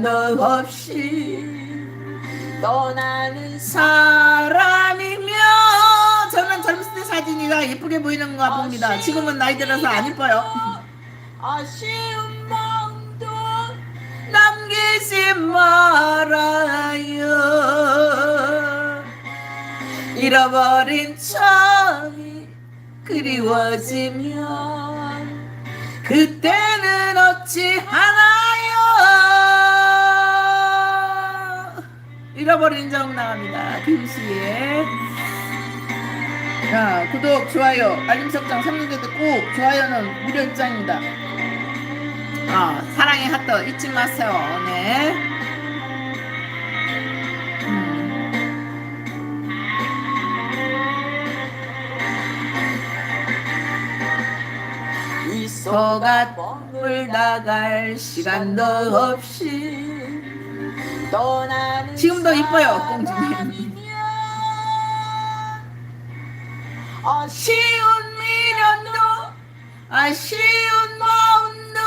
너 없이 떠나는 사람이며 저는 젊었을 때 사진이가 예쁘게 보이는 거 봅니다. 지금은 나이 들어서 안 이뻐요. 아쉬운 마음도 남기지 말아요. 잃어버린 척이 그리워지면 그때는 어찌 하나 잃어버린 적 나갑니다. 김씨의 자 구독 좋아요 알림 설정 삼성제도 꼭 좋아요는 무료 입장입니다. 아, 사랑의 하트 잊지 마세요. 네. 음. 이 소가 소가 울다갈 시간도 없이 떠나는 지금도 이뻐요, 꽁지님. 사람이면 아쉬 쉬운 미련도 아쉬운 마음도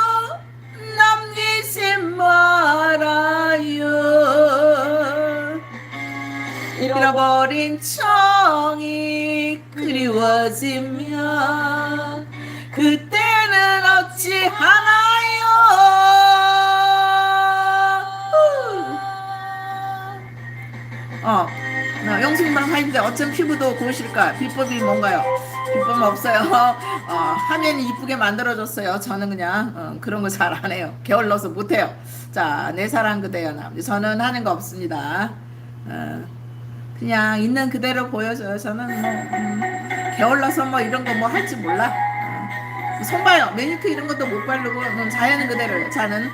남기지 말아요. 잃어버린 정이 그리워지면 그때는 어찌 하나 어, 어, 영승방 하인데 어쩜 피부도 고우실까? 비법이 뭔가요? 비법은 없어요. 어, 화면이 이쁘게 만들어줬어요. 저는 그냥 어, 그런 거 잘 안 해요. 게을러서 못해요. 자, 내 사랑 그대여 남. 저는 하는 거 없습니다. 어, 그냥 있는 그대로 보여줘요. 저는 뭐 음, 게을러서 뭐 이런 거 뭐 할지 몰라. 어, 손 봐요. 매니큐 이런 것도 못 바르고 음, 자연 그대로 저는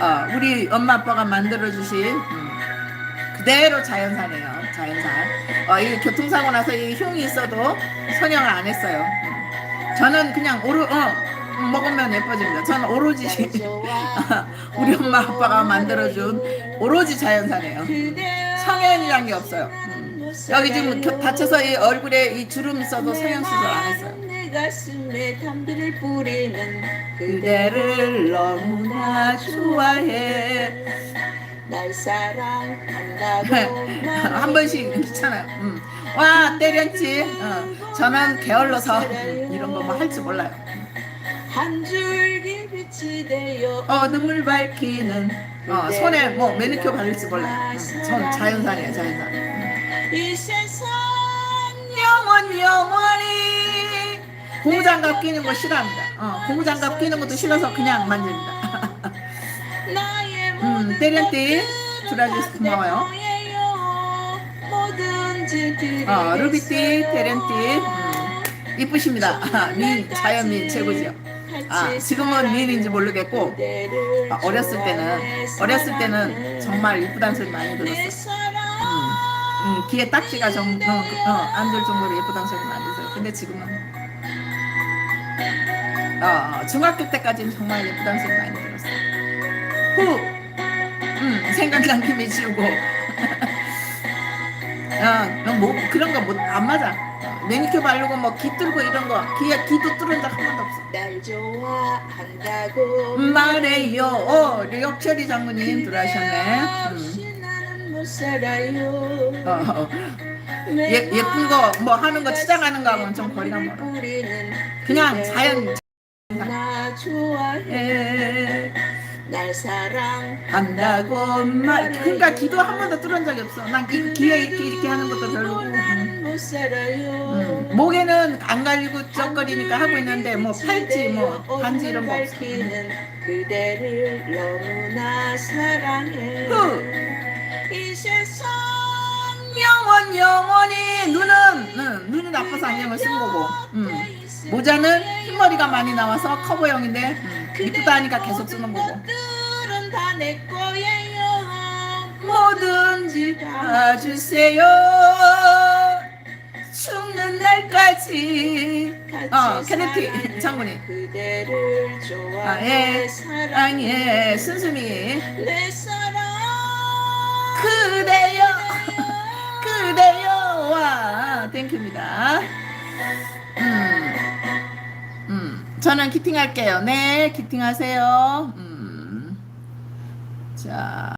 어, 우리 엄마 아빠가 만들어 주신 음, 그대로 자연사네요. 자연사. 어, 이 교통사고 나서 이 흉이 있어도 선영을 안 했어요. 음. 저는 그냥 오로 어, 먹으면 예뻐집니다. 저는 오로지 우리 엄마 아빠가 만들어준 오로지 자연사네요. 성형이란 게 없어요. 음. 여기 지금 겨- 다쳐서 이 얼굴에 이 주름 있어도 성형 수술 안 했어요. 내 가슴에 담비를 뿌리는 그대를 너무나 좋아해. 날 사랑한다고 한 번씩 괜찮아요. 음. 와 때렸지. 어. 저는 게을러서 음, 이런 거 뭐 할 줄 몰라요. 한 줄기 빛이 되어 어 눈물 밝히는 어, 손에 뭐 매니큐어 바를지 몰라요. 음, 전 자연산이에요 자연산. 음. 이 세상 영원 영원히 고무장갑 끼는 거 싫어합니다. 어, 고무장갑 끼는 것도 싫어서 그냥 만집니다. 음, 때렸지. 주라줘서 고마워요. 뭐든지 어, 루비띠, 테렌띠, 음, 이쁘십니다. 미, 자연미 최고지요. 아, 지금은 미인인지 모르겠고, 아, 어렸을 때는, 어렸을 때는 정말 이쁘다는 소리 많이 들었어. 음, 음, 귀에 딱지가 정, 어, 그, 어, 안될 정도로 예쁘다는 소리 많이 들어요. 근데 지금은, 어, 중학교 때까지는 정말 예쁘다는 소리 많이 들었어. 후, 음, 생각난 김에 지우고. 야, 너뭐 그런 거 못 안 맞아. 매니큐어 바르고 뭐 귀 뚫고 이런 거 귀에 귀도 뚫은 적 한 번도 없어. 날 좋아한다고 말해요. 어, 역철이 장모님 들어가셨네. 음. 못 살아요 어, 어. 예, 예쁜 거 뭐 하는 거 치장하는 거하고는 좀 거리가 멀어. 그냥 자연 나 좋아해 에, 날 사랑 한다고 말. 그러니까 귀도 한 번도 뚫은 적이 없어. 난 귀, 귀에 이렇게 이렇게 하는 것도 별로고. 음. 음, 목에는 안 갈리고 쩍거리니까 하고 있는데 뭐 팔찌 뭐 반지 이런 거 없어. 밝히는 그대를 너무나 사랑해 후. 이 세상 영원 영원히 눈은 응, 눈이 나빠서 안경을 쓴 거고 음. 모자는 흰머리가 많이 나와서 커버형인데 음, 이쁘다 하니까 계속 쓰는 거고. 것들은 다 내 거예요. 뭐든지 봐주세요. 죽는 날까지. 어 케네티 장군이. 그대를 좋아해 사랑해. 순수미. 내 사랑. 그대여. 그대여. 와. 땡큐입니다. 음, 음 저는 기팅할게요. 네 기팅하세요. 음, 자